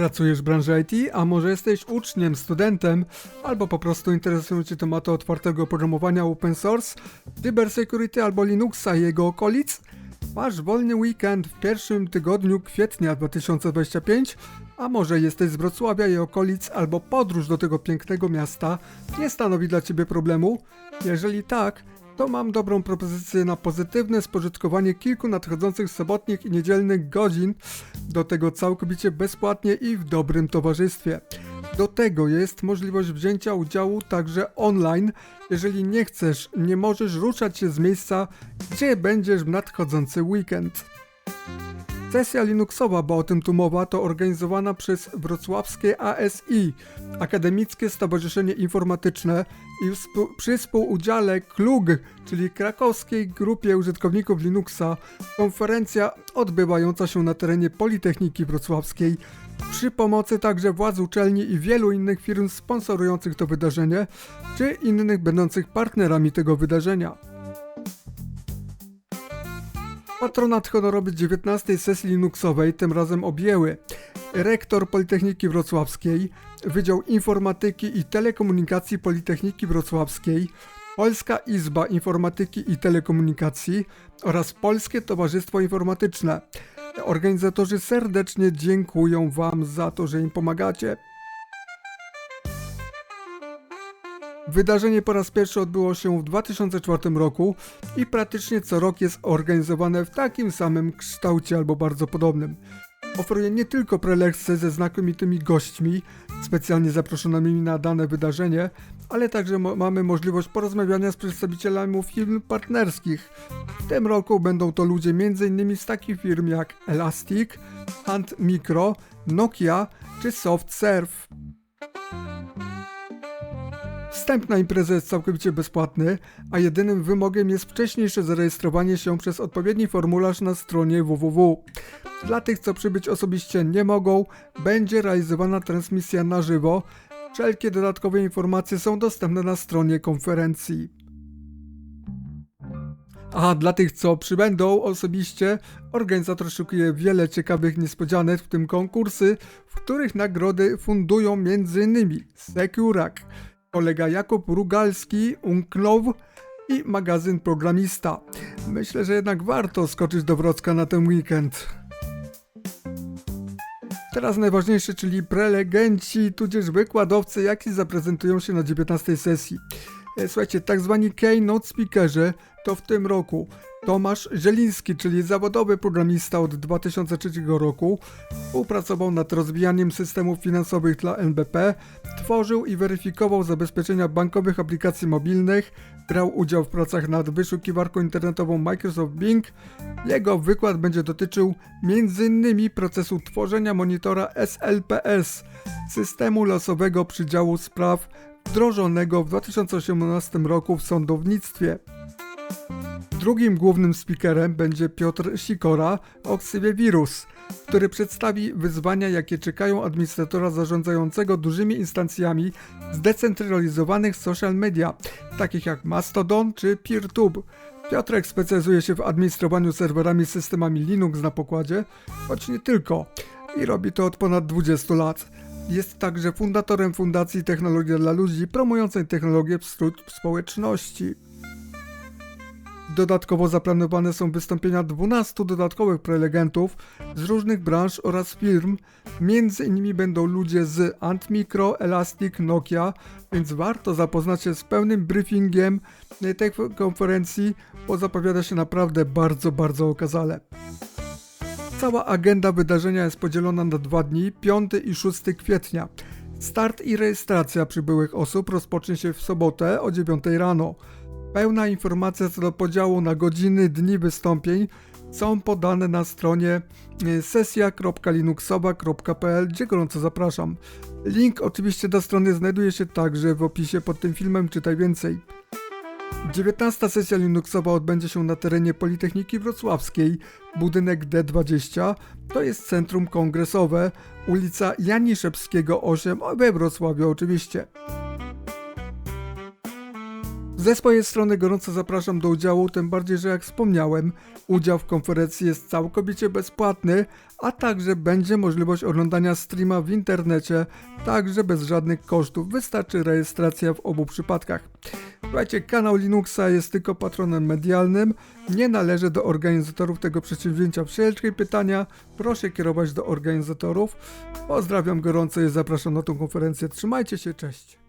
Pracujesz w branży IT, a może jesteś uczniem, studentem, albo po prostu interesują Cię tematy otwartego programowania open source, cybersecurity albo Linuxa i jego okolic? Masz wolny weekend w pierwszym tygodniu kwietnia 2025, a może jesteś z Wrocławia i okolic, albo podróż do tego pięknego miasta nie stanowi dla Ciebie problemu? Jeżeli tak, to mam dobrą propozycję na pozytywne spożytkowanie kilku nadchodzących sobotnich i niedzielnych godzin, do tego całkowicie bezpłatnie i w dobrym towarzystwie. Do tego jest możliwość wzięcia udziału także online, jeżeli nie chcesz, nie możesz ruszać się z miejsca, gdzie będziesz w nadchodzący weekend. Sesja Linuxowa, bo o tym tu mowa, to organizowana przez wrocławskie ASI, Akademickie Stowarzyszenie Informatyczne i przy współudziale KLUG, czyli Krakowskiej Grupie Użytkowników Linuxa, konferencja odbywająca się na terenie Politechniki Wrocławskiej przy pomocy także władz uczelni i wielu innych firm sponsorujących to wydarzenie, czy innych będących partnerami tego wydarzenia. Patronat honorowy 19 sesji Linuxowej tym razem objęły rektor Politechniki Wrocławskiej, Wydział Informatyki i Telekomunikacji Politechniki Wrocławskiej, Polska Izba Informatyki i Telekomunikacji oraz Polskie Towarzystwo Informatyczne. Organizatorzy serdecznie dziękują Wam za to, że im pomagacie. Wydarzenie po raz pierwszy odbyło się w 2004 roku i praktycznie co rok jest organizowane w takim samym kształcie albo bardzo podobnym. Oferuje nie tylko prelekcje ze znakomitymi gośćmi, specjalnie zaproszonymi na dane wydarzenie, ale także mo mamy możliwość porozmawiania z przedstawicielami firm partnerskich. W tym roku będą to ludzie m.in. z takich firm jak Elastic, Hunt Micro, Nokia czy SoftServe. Wstęp na imprezę jest całkowicie bezpłatny, a jedynym wymogiem jest wcześniejsze zarejestrowanie się przez odpowiedni formularz na stronie www. Dla tych, co przybyć osobiście nie mogą, będzie realizowana transmisja na żywo. Wszelkie dodatkowe informacje są dostępne na stronie konferencji. A dla tych, co przybędą osobiście, organizator szykuje wiele ciekawych niespodzianek, w tym konkursy, w których nagrody fundują m.in. Securak, kolega Jakub Rugalski, Unknow i magazyn Programista. Myślę, że jednak warto skoczyć do Wrocka na ten weekend. Teraz najważniejsze, czyli prelegenci, tudzież wykładowcy, jaki zaprezentują się na 19 sesji. E, słuchajcie, tak zwani keynote speakerzy to w tym roku Tomasz Zieliński, czyli zawodowy programista od 2003 roku, współpracował nad rozwijaniem systemów finansowych dla NBP, tworzył i weryfikował zabezpieczenia bankowych aplikacji mobilnych, brał udział w pracach nad wyszukiwarką internetową Microsoft Bing. Jego wykład będzie dotyczył m.in. procesu tworzenia monitora SLPS, systemu losowego przydziału spraw wdrożonego w 2018 roku w sądownictwie. Drugim głównym speakerem będzie Piotr Sikora o ksywie Wirus, który przedstawi wyzwania, jakie czekają administratora zarządzającego dużymi instancjami zdecentralizowanych social media, takich jak Mastodon czy PeerTube. Piotrek specjalizuje się w administrowaniu serwerami systemami Linux na pokładzie, choć nie tylko, i robi to od ponad 20 lat. Jest także fundatorem Fundacji Technologia dla Ludzi, promującej technologię wśród społeczności. Dodatkowo zaplanowane są wystąpienia 12 dodatkowych prelegentów z różnych branż oraz firm. Między innymi będą ludzie z Antmicro, Elastic, Nokia, więc warto zapoznać się z pełnym briefingiem tej konferencji, bo zapowiada się naprawdę bardzo, bardzo okazale. Cała agenda wydarzenia jest podzielona na dwa dni, 5 i 6 kwietnia. Start i rejestracja przybyłych osób rozpocznie się w sobotę o 9 rano. Pełna informacja co do podziału na godziny, dni wystąpień są podane na stronie e, sesja.linuxowa.pl, gdzie gorąco zapraszam. Link oczywiście do strony znajduje się także w opisie pod tym filmem, czytaj więcej. 19 sesja Linuxowa odbędzie się na terenie Politechniki Wrocławskiej, budynek D20, to jest centrum kongresowe, ulica Janiszewskiego 8 we Wrocławiu oczywiście. Ze swojej strony gorąco zapraszam do udziału, tym bardziej, że jak wspomniałem, udział w konferencji jest całkowicie bezpłatny, a także będzie możliwość oglądania streama w internecie, także bez żadnych kosztów. Wystarczy rejestracja w obu przypadkach. Słuchajcie, kanał Linuxa jest tylko patronem medialnym, nie należy do organizatorów tego przedsięwzięcia. Wszelkie pytania proszę kierować do organizatorów. Pozdrawiam gorąco i zapraszam na tą konferencję. Trzymajcie się, cześć.